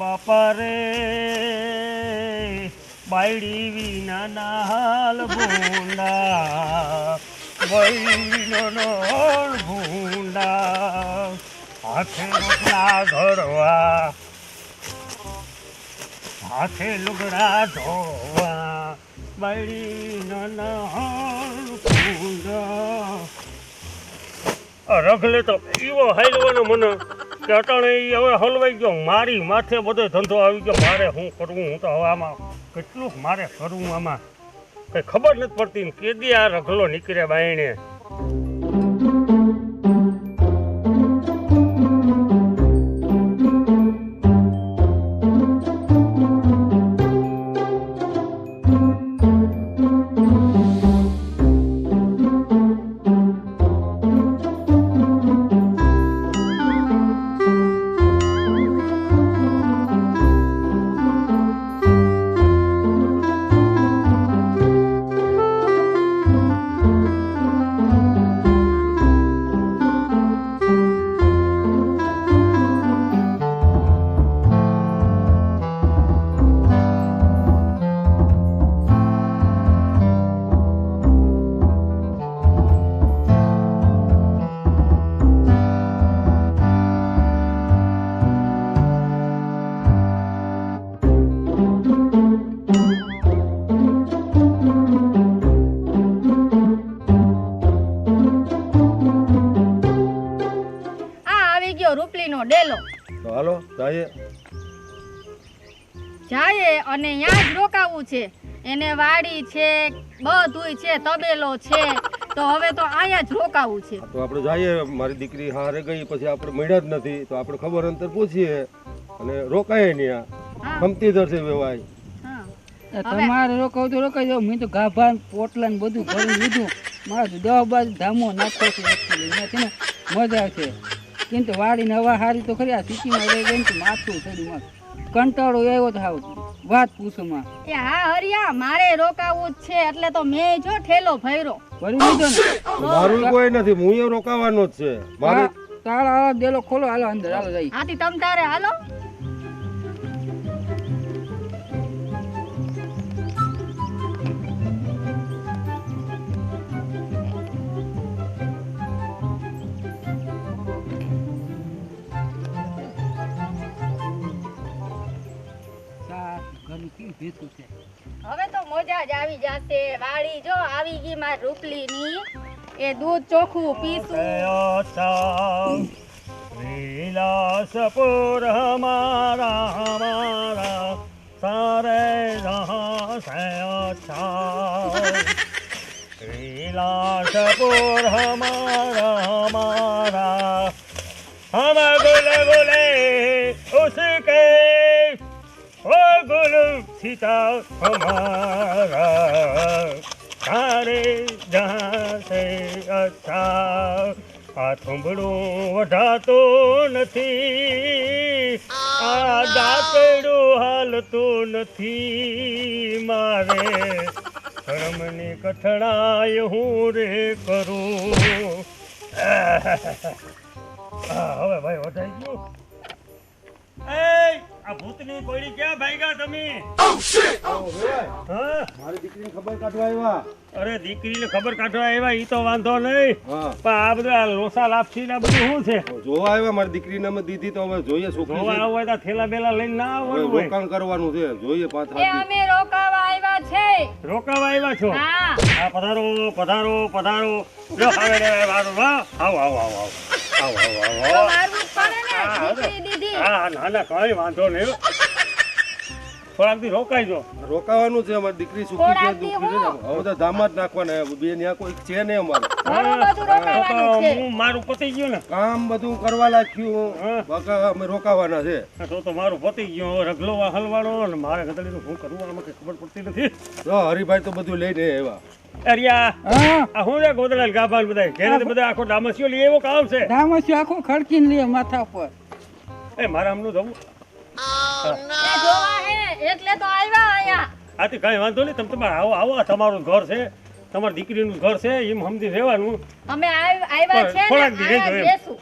બાપા રે બાયડી વિના નાલ ભૂંડા. વૈનો નોળ ભૂંડા. હાથે લુગડા ઘડવા હાથે લુગડા ધોવા. બાયડીનો નાલ ભૂંડા. રગલે તો એવો હાલવાનો મને. કે અટાણે એ હવે હલવાઈ ગયો. મારી માથે બધો ધંધો આવી ગયો. મારે શું કરવું? હું તો હવે આમાં કેટલું મારે કરવું આમાં? કંઈ ખબર નથી પડતી કેદી આ રઘલો નીકળે બાયણે? તો જાયે અને ત્યાં જ રોકાવું છે. એને વાડી છે બધુંય છે તબેલો છે. તો હવે તો અહીંયા જ રોકાવું છે. તો આપણે જઈએ મારી દીકરી હારે ગઈ પછી આપણે મળ્યા જ નથી. તો આપણે ખબર અંતર પૂછીએ. અને રોકાય નહીં ખમતી ધરશે વેવાય તમારે રોકાવું તો રોકાઈ જાવ. મેં તો ગાભા પોટલા ને બધું ભરી લીધું. મારા દહ બાર ધામો નાખો છે. મજા છે કેમ તો વાડીને હવા હારી તો ખરી આ સિટીમાં રહી ગઈ ને તો માથું થઈ મારે કંટાળો આવ્યો તો હાવ. વાત પૂછોમાં એ હા હરિયા મારે રોકાવું જ છે એટલે તો મેં જો ઠેલો ભર્યો. ભરી લીધો ને? મારું કોઈ નથી હું એ રોકાવાનો જ છે. મારે હા, તાળા દેલો ખોલો હાલો અંદર હાલો જઈ આથી તમ તારે હાલો. જશે વાડી જો આવી ગઈ મારી રૂપલીની એ દૂધ ચોખ્ખું પીશું વિલાસપુર હમારા હમારા સારે જહાં સે અચ્છા વિલાસપુર હમારા હમારા हम गुल गुले उसके ओ સીતા હમારા તારે જહાં સે અચ્છા આ થુંબડું વઢાતો નથી. આ દાંતડું હાલતું નથી. મારે ધર્મની કઠણાય હું રે કરું. હવે ભાઈ, વધાઈ ગયું. એ આ ભૂતની કોળી ક્યાં ભાગ્યા તમે? મારી દીકરીને ખબર કાઢવા આવ્યા. અરે દીકરીને ખબર કાઢવા આવ્યા ઈ તો વાંધો નહીં. પણ આ બધા આ લોસા લાપસી ને બધું શું છે? જોવા આવ્યા મારી દીકરીને અમે દીધી તો હવે જોઈએ છોકરી જોવા. તો થેલા બેલા લઈને ના આવવાનું હોય. રોકાણ કરવાનું છે. જોઈએ પાંચ એ અમે રોકાવા આવ્યા છે. રોકાવા આવ્યા છો? હા. આ પધારો પધારો પધારો. આવે આવો આવો આવો. આવો આવો આવો. આવો મારવું જ પડે ને હા, દીકરી હા ના ના કઈ વાંધો નહીં થોડાક દી રોકાઈ જો રોકાવાનું છે અમારી દીકરી સુખી છે દુઃખી છે. હવે તો ધામા જ નાખવાના. બે ન્યા કોઈ છે નહીં અમારે. ઘણું બધું તો રોકાવાનું છે. હું મારું પતી ગયું ને? કામ બધું કરવા લાગ્યું હા. અમે રોકાવાના છે. તો તો મારું પતી ગયું રગલો હલવાડો ને મારે ગદડીનું શું કરવું આમાં કઈ ખબર પડતી નથી. તો હરિભાઈ તો બધું લઈને આવ્યા. અરિયા હા? આ હું રે ગોદડા ને ગાભા બધા ઘેરે બધા આખો ડામસિયો લઈ એવો કામ છે? ધામસ્યું આખો ખડકીને લઈએ માથા પર એ મારા હમનું જવું. એ જોવા હે એટલે તો આવ્યા અહીંયા. આથી કઈ વાંધો નહીં તમે તમારે આવો આવો તમારું ઘર છે તમારી દીકરીનું ઘર છે એમ સમજી રહેવાનું. અમે આવ્યા છે થોડાક દી રહેજો એમ.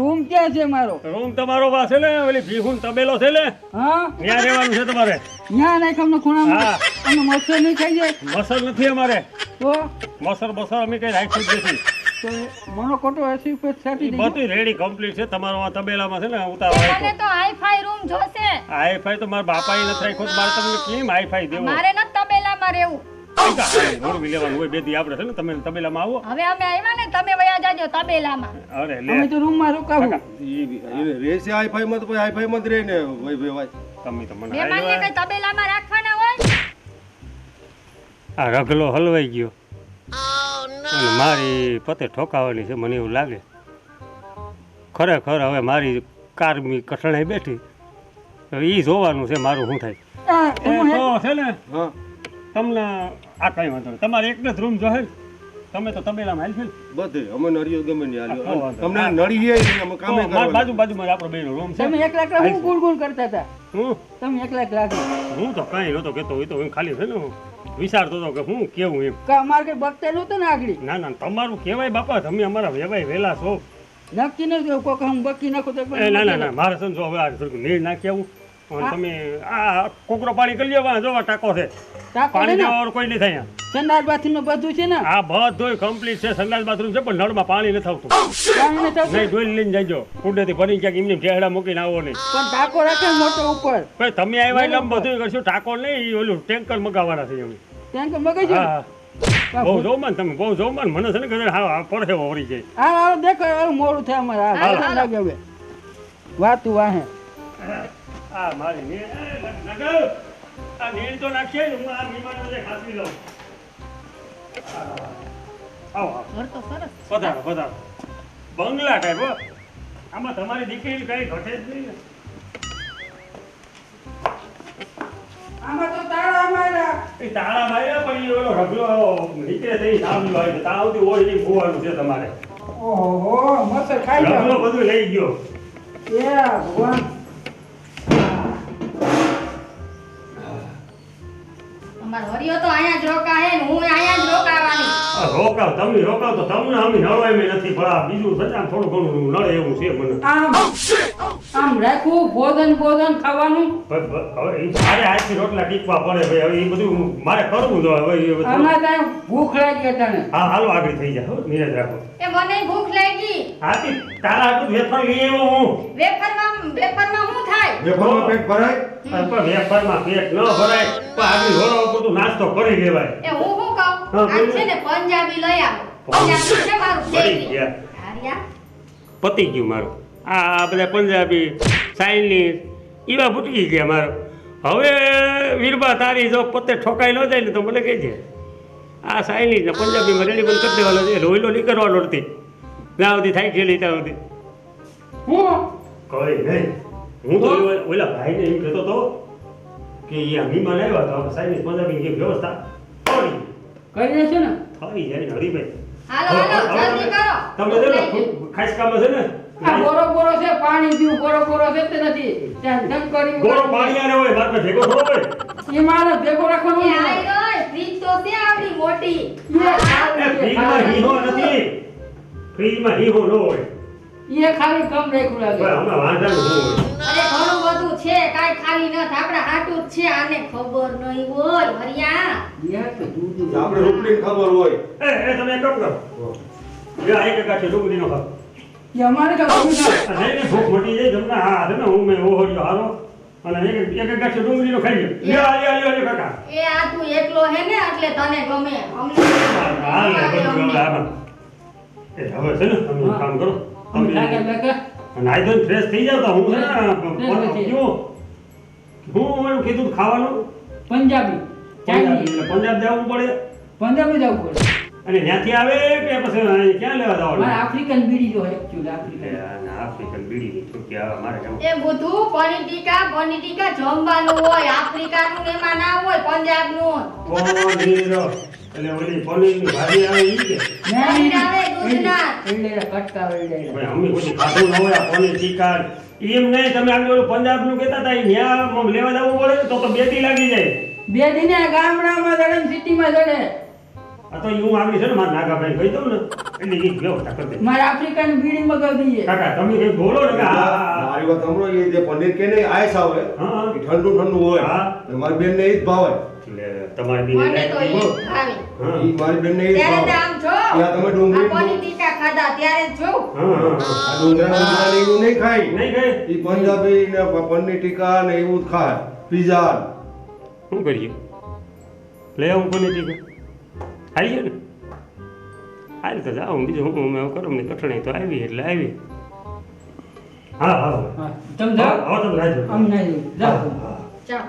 રૂમ ક્યાં છે મારો? રૂમ તમારો પાસે ને ઓલી ભીખુન તબેલો છે ને. હા? ત્યાં રહેવાનું છે તમારે. ત્યાં નાખ અમને ખૂણામાં? હા. અમને નહીં ખાઈ જાય? મસર નથી અમારે. તો? મસર બસર અમે કઈ રાખ્યું જ નથી. તો મનો કોટો એસી ઉપર બધું રેડી કમ્પ્લીટ છે. તમારો આ તબેલામાં છે ને ઉતારવા મને તો હાઈફાઈ રૂમ જોશે. હાઈફાઈ તો મારા બાપાએ નથી રાખ્યો મારે તમને કેમ હાઈફાઈ દેવો? મારે તબેલામાં રહેવું. ને તમે તબેલામાં આવો. હવે અમે આવ્યા ને તમે જાજો તબેલામાં. અરે અમે રૂમમાં રોકાવું. ઈ બી- એને રેસે હાઈફાઈ માં તો પછી હાઈફાઈ માં જ રહે ને ભાઈ ભાઈ ભાઈ તમે તો મને મહેમાનને હાલ્યો કઈ તબેલામાં રાખવાના હોય? આ રગલો હલવાઈ ગયો. અને મારી પતે ઠોકાવાની છે મને એવું લાગે. ખરેખર હવે મારી કારમી કઠણાઈ બેઠી. એ ઈ જોવાનું છે મારું શું થાય. છે ને તમને આ કઈ વાંધો નહીં. તમારે એક જ રૂમ જોહે? તમે તો તબેલામાં હાલ બધે અમે નળીઓ ગમે ને હાલ્યો. તમને નહીં. નળી અમે કામે કરવા બાજુ બાજુ માં બાજુમાં આપણો બેનો રૂમ છે. તમે એકલા એકલા હું ગુણ ગુણ કરતા હતા? હું? તમે એકલા એકલા હું તો કઈ નતો કેતો હોય તો હું ખાલી છે ને હું. વિચારતો હતો કે હું કેવું એમ. કે અમારે કઈ બગતા નહોતું ને આગળ? ના ના તમારું કહેવાય બાપા તમે અમારા વેવાય વેલા છો. નક્કી નથી કોક હું બકી નાખું તો ના ના ના મારે સમજો હવે આ થોડુંક નીર નાખી આવું તમે આ કોકરો પાણી કરી લેવા જોવા ટાંકો છે. પાણી દેવા કોઈ નહીં થાય. સંડાસ બાથરૂમ બધું છે ને? આ બધું કમ્પ્લીટ છે સંડાસ બાથરૂમ છે પણ નળમાં પાણી નથી આવતું. નહીં ડોલ લઈને જજો. કુંડેથી ભરી ક્યાંક એમને ઠેડા મૂકીને આવો નહીં. પણ ટાંકો રાખે મોટો ઉપર? ભાઈ તમે આવ્યા એટલે બધું કરશું ટાકો નહીં ઓલું ટેન્કર મગાવવાના છે અમે ટેન્કર કે મગજ હા. હા. બહુ જોમાન તમે બહુ જોમાન મને છે ને કદાચ હા પડશે પડે વળી જાય. હા હાલો દેખો મોડું થાય અમારે. હા. લાગે હવે. વાતું વાહે. આ મારી નીર એ, નગર આ નીર તો નાખીએ ને હું આ વિમાન ખાસી લઉં. આવો ઘર તો સરસ. પધારો પધારો. બંગલા ટાઈપ હો. આમાં તમારી દીકરી કઈ ઘટે જ નહીં. આમાં તો તાળા માર્યા. એ તાળા માર્યા પણ એ ઓલો રગલો નીકળે સામનો હોય સુધી હોય નહીં ભૂવાનું છે તમારે. ઓહો ખાઈ રગલો બધું લઈ ગયો. એ ભગવાન. અમારો હરિયો તો અહીંયા જ રોકાય ને હું અહીંયા જ રોકાવાની. રોકાવ તમે રોકાવ તો તમને અમે નળવાય મેં નથી પણ બીજું છે થોડું ઘણું નળે એવું છે મને. આમ. આમ રાખવું ભોજન ભોજન ખાવાનું. હવે હવે મારે આજથી રોટલા ટીકવા પડે ભાઈ હવે એ બધું મારે કરવું તો હવે એ બધું. આમાં ત્યાં ભૂખ લાગી અટાણે. હા હાલો આગળ થઈ જાય હો નીરજ રાખો. એ મને ભૂખ લાગી. હાથી તારા હાટું વેફર લઈ આવ્યો હું. વેફરમાં વેફરમાં શું થાય? વેફરમાં પેટ ભરાય? પણ પણ વેફરમાં પેટ ન ભરાય પણ આગળ હોરો બધું નાસ્તો કરી લેવાય. એ હું શું કહું? હા, છે ને પંજાબી લઈ આવો. પંજાબી. છે મારું પડી ગયા. પતી ગયું મારું. આ બધા પંજાબી ચાઇનીઝ એવા ફૂટકી ગયા મારું. હવે વીરબા તારી જો પોતે ઠોકાઈ ન જાય ને તો મને કહે છે આ ચાઇનીઝ ને પંજાબીમાં રેડી બંધ કરી દેવાનો છે. રોયલો નહીં કરવાનો નથી. ના સુધી થાય ખેલી ત્યાં સુધી. હું? કઈ નહીં. હું તો ઓલા- ભાઈને એમ કહેતો હતો કે એ આ મહેમાન આવ્યા તો આપણે ચાઇનીઝ પંજાબી જે વ્યવસ્થા કરી. કરી છે ને? થઈ જાય હરીભાઈ. હાલો હાલો જલ્દી કરો. તમે છે ખાસ કામ છે ને? આ બોરો બોરો છે પાણી પીવું બોરો બોરો છે તે નથી. ત્યાં ધમ કરી ગોળો પાણી આરે હોય બાદ ભેગો થો હોય. એ મારે ભેગો રાખવાનો એ ને. આઈ રોય ફ્રીજ તો છે આવડી મોટી. ફ્રીજમાં ફ્રીજમાં નથી. ફ્રીજમાં હીહો ન હોય. એ ખાલી કમ રાખ્યું લાગે. પણ હમણાં અરે ઘણું બધું છે કાઈ ખાલી ન આપડા હાટું જ છે આને ખબર નહીં હોય હરિયા યાર તો દૂધ આપણે રોટલી ખબર હોય. એ એ તમે કમ કરો. એ આ એક ગાંઠી ડુંગળીનો ખાવ. એ અમારે કાં ભૂખ મટી જાય તમને હા છે ને હું મેં ઓહળ્યો હારો. અને એક એક ગાંઠી ખાઈ કાકા. એ આ તું એકલો હે ને એટલે તને ગમે. હા લે બધું અમને હવે એ હવે છે ને તમે કામ કરો. તમે નાઈ ધોઈને ફ્રેશ થઈ જાવ તો હું છે ને. હું એમ કીધું ખાવાનું? પંજાબી પંજાબ પંજાબ જવું પડે? પંજાબી જવું પડે. અને ત્યાંથી આવે કે પછી ક્યાં લેવા મારે આફ્રિકન બીડી જો એક્ચ્યુઅલી આફ્રિકન. આફ્રિકન બીડીની છૂટી આવે મારે જવું. એ બધું પનીર ટીકા પનીર ટીકા જમવાનું હોય આફ્રિકાનું નું એમાં ના હોય પંજાબનું. પનીર એટલે ઓલી પનીરની ભાજી આવે ઈ કે. ભાઈ અમે કોઈ ખાધું ન હોય આ પનીર ટીકા એમ નહીં તમે આગળ ઓલું પંજાબનું કહેતા હતા ન્યા લેવા જવું પડે તો તો બે દી લાગી જાય. બે દિને ગામડામાં જડે સિટીમાં જડે. આ તો હું આવી છે ને મારા નાગાભાઈ કહી દઉં ને એટલે એ વ્યવસ્થા કરી દે. મારા આફ્રિકાની બીડી મગાવી દઈએ. કાકા તમે કઈ બોલો ને મારી વાત સાંભળો એ જે પનીર કે ને આયસ આવે. હા. ઠંડુ ઠંડુ હોય. હા. મારી બેન ને એ જ ભાવે. તમારી બી મને તો ઈ બોલો. હા. ઈ મારી બેન ને ત્યારે તો આમ જો ત્યાં તમે ડુંગળી આ ટીકા ખાધા ત્યારે જો હા હા આ ડુંગરા ડુંગરા ને એવું નહીં ખાય. નહીં ખાય. ઈ પંજાબી ને પનીર ટીકા ને એવું જ ખાય. પીઝા. શું કરીએ? લે આવું કોની ટીકા આવી ને? આવી તો જાઉં. બીજું હું મેં કરો? ને કઠણાઈ તો આવી એટલે આવી. હા હા. તમે જાઓ. હા તમે રાજો આમ જાઓ. જાઓ.